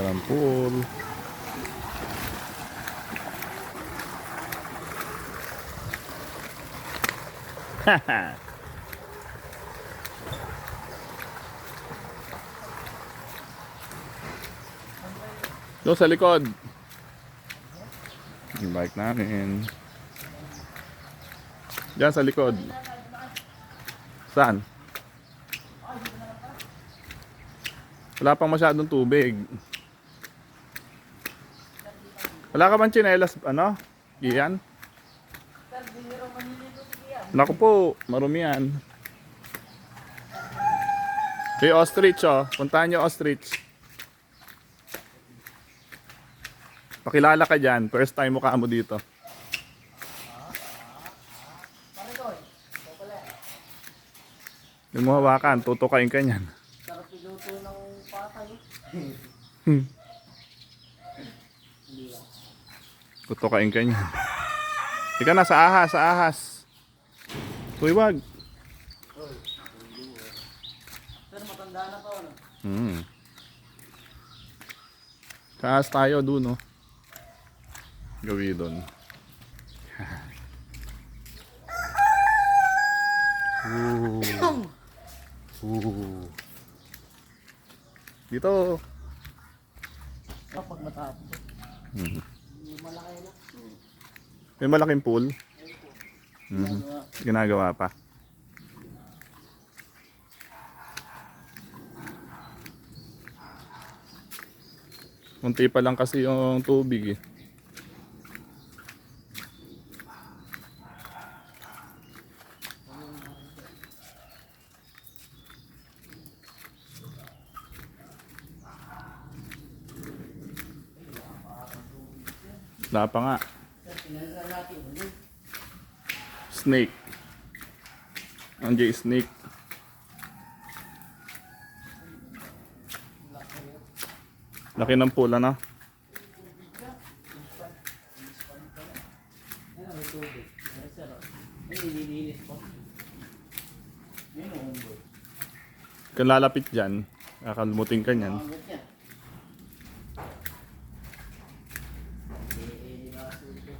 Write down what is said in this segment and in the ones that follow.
Ganda ng pool. Haha. Doon sa likod. Yung bike namin. Diyan sa likod. Saan? Wala pang masyadong tubig. Wala ka bang tsinelas, ano? Iyan? Naku po, marumi yan. Hey, ostrich oh. Puntahan nyo ostrich. Pakilala ka dyan. First time mo ka mo dito. Yung mo hawakan, tutukain ka niyan. Sarap iluto ng patay. Tutukain ka niyan. Ika na, sa ahas, sa ahas. Uy, wag. Sir, matanda na. Ano? Hmm. Sa ahas tayo dun, no? Gawi doon. Ooh. Ooh. Dito. Kapag matapos. Mhm. May malaking pool. Mhm. Ginagawa pa. Munti pa lang kasi yung tubig eh. Wala nga. Snake. Yung snake. Laki ng pula na. Ayun, may tubig. Ay, sir. oh. Ay, nililinis po. Ayun, oh, umboy. Kung lalapit dyan, kakalmutin ka niyan. Ang yan. Eh, eh, nakasulto.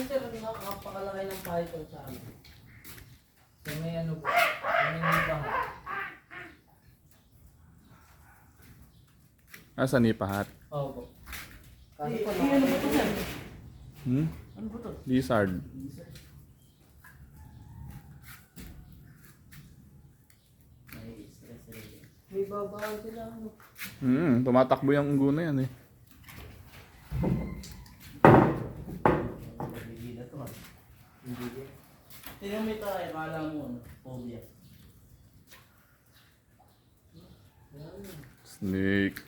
Sa amin sir, nakapakalaki ng python sa amin. So may ano po, may nipahan. Nasa nipahat. Oo po. Kasi po, ano ba ito sir? Hmm? Ano ba ito? Lizard. May stress rin. May babaan sila ano. Hmm, tumatakbo yung unggo na yan eh. Hindi na to ah. Hindi na. Tingnan mo ito ay akala mo ano, phobia. Snake.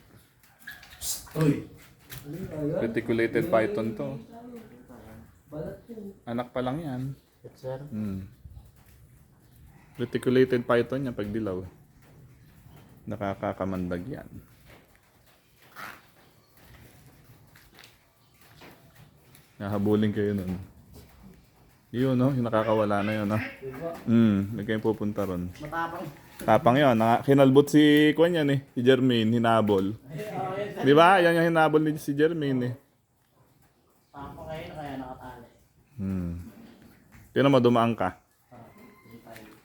Uy! Reticulated python to. Anak pa lang yan. Yes, sir. Hmm. Reticulated python niya pag dilaw. Nakakakamandag yan. Nahabulin kayo nun. Yun, no? Yung nakakawala na yun, no? Diba? Hmm, may kayong pupunta ron. Matapang. Tapang yun. Naka, kinalbot si Kwan yan eh. Si Jermaine, hinabol. Di ba? Yan yung hinabol ni si Jermaine eh. Tapang kayo na kaya nakatali. Hmm. Tiyan mo, dumaan ka.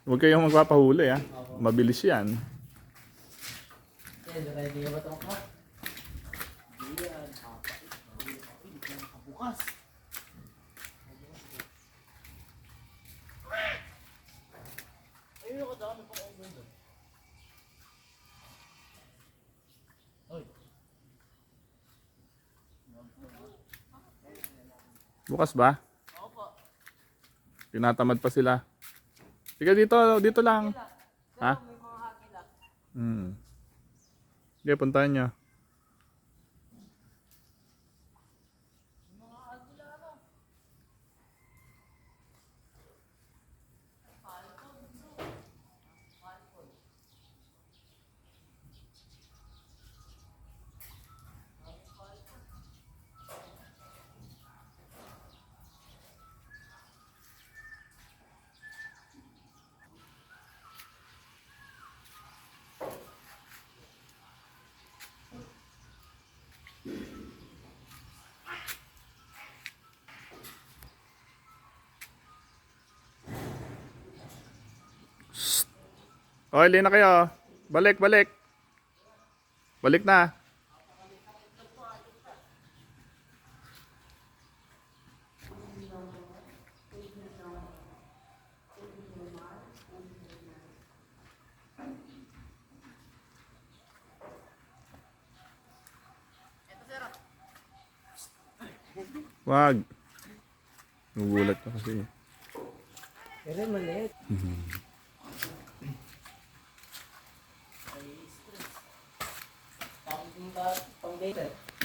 Huwag kayong magpapahuli ah. Mabilis yan. Eh, ready ka ba ito ka? Yan. Papa. Hindi ka nakabukas. Ayun ako dami pang onggoy doon. Oy. Bukas ba? Opo. Tinatamad pa sila. Sige dito, dito lang. Ha? Hmm. Sige, puntahan nyo. O, huli na kayo. Balik, balik. Balik na. Wag. Nagulat ka kasi. Pero maliit.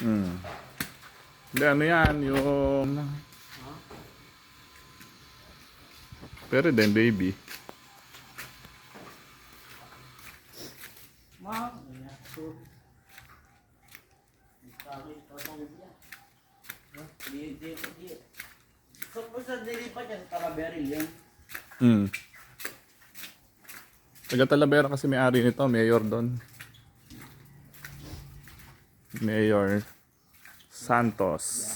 Hmm. Hindi, ano yan, yung... Pero din, baby. Ma. Di, di, di. So, kung sa dilipat yan, talaberil yan. Hmm. Taga Talavera kasi may-ari nito, mayor doon. Mayor Santos.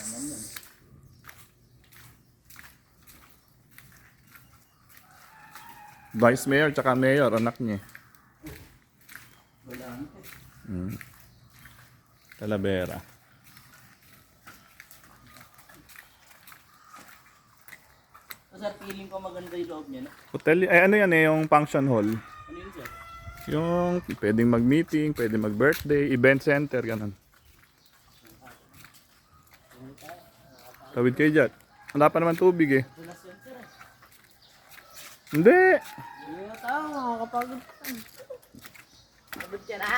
Vice Mayor tsaka Mayor, anak niya. Hmm. Talavera. Sir, feeling ko maganda yung loob niya, no? Hotel, ay ano yan eh, yung function hall. Ano yun, sir? Yung pwedeng mag-meeting, pwedeng mag-birthday, event center, ganun. Tawid kayo dyan. Wala pa naman tubig eh. Hindi! Hindi na tao, makakapagod ka. Pagod ka na,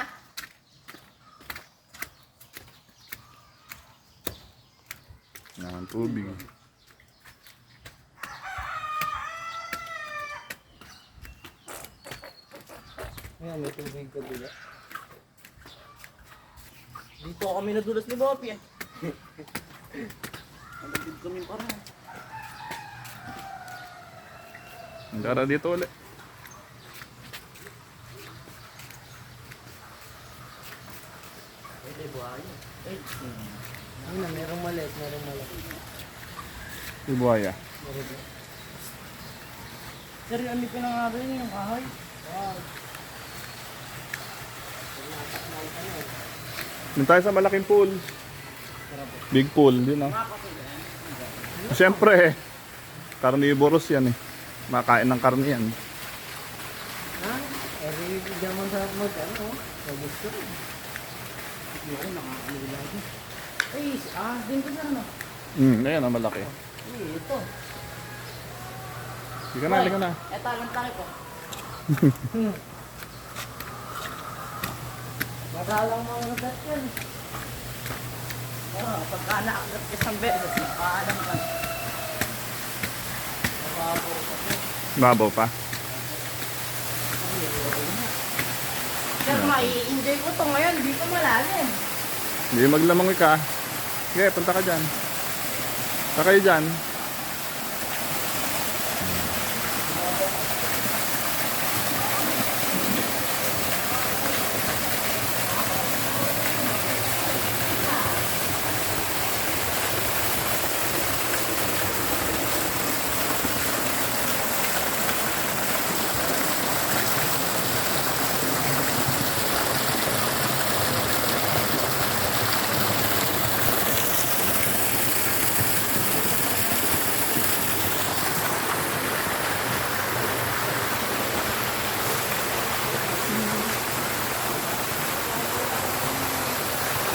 naman tubig. Ayan, may tubig ka dula. Dito kami nadulas ni Bopi, eh. Nalagid kami para. Tara dito ulit. Pwede buhayo. Eh, ayun na, merong maliit, merong maliit. Si Buhaya. Sir, ano pinangaro yun, yung kahoy? Wow. Doon tayo sa malaking pool. Big pool, din ah. Siyempre eh. Carnivorous yan eh. Makain ng karne yan. Ha? Eh, diyan sa mag, ano, sa gusto. Hindi ako nakakaliw lagi. Ay, ah, din ko ano? Hmm, ayan ang malaki. Eh, ito. Hindi ka na, hindi ka na. Ito, alam tayo ko. Madalang mga nagat yan. Oh, pagka naagat sa beses, nakaalam ka. Mababaw ka po. Babaw pa. Sir, mai-enjoy ko to ngayon. Dito malalim. Hindi maglamang ka. Sige, punta ka dyan. Punta kayo dyan.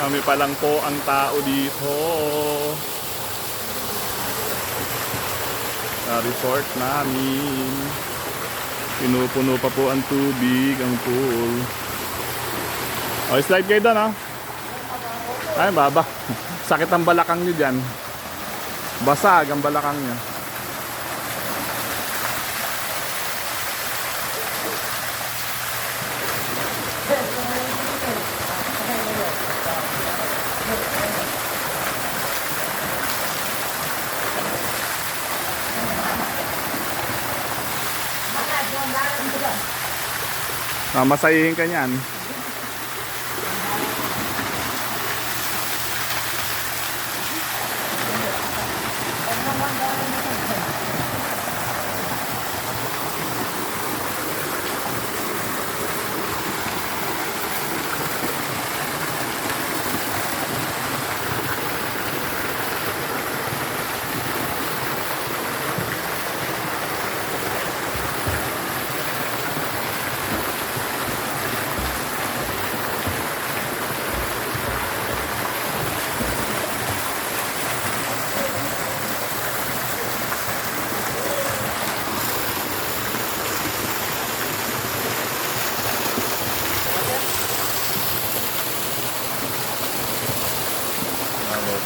Kami pa lang po ang tao dito. Sa resort namin. Pinupuno pa po ang tubig, ang pool. O, slide kayo doon, ha? Ay, baba. Sakit ang balakang nyo dyan. Basag ang balakang nyo. Mamasayihin ka niyan.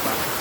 Bye.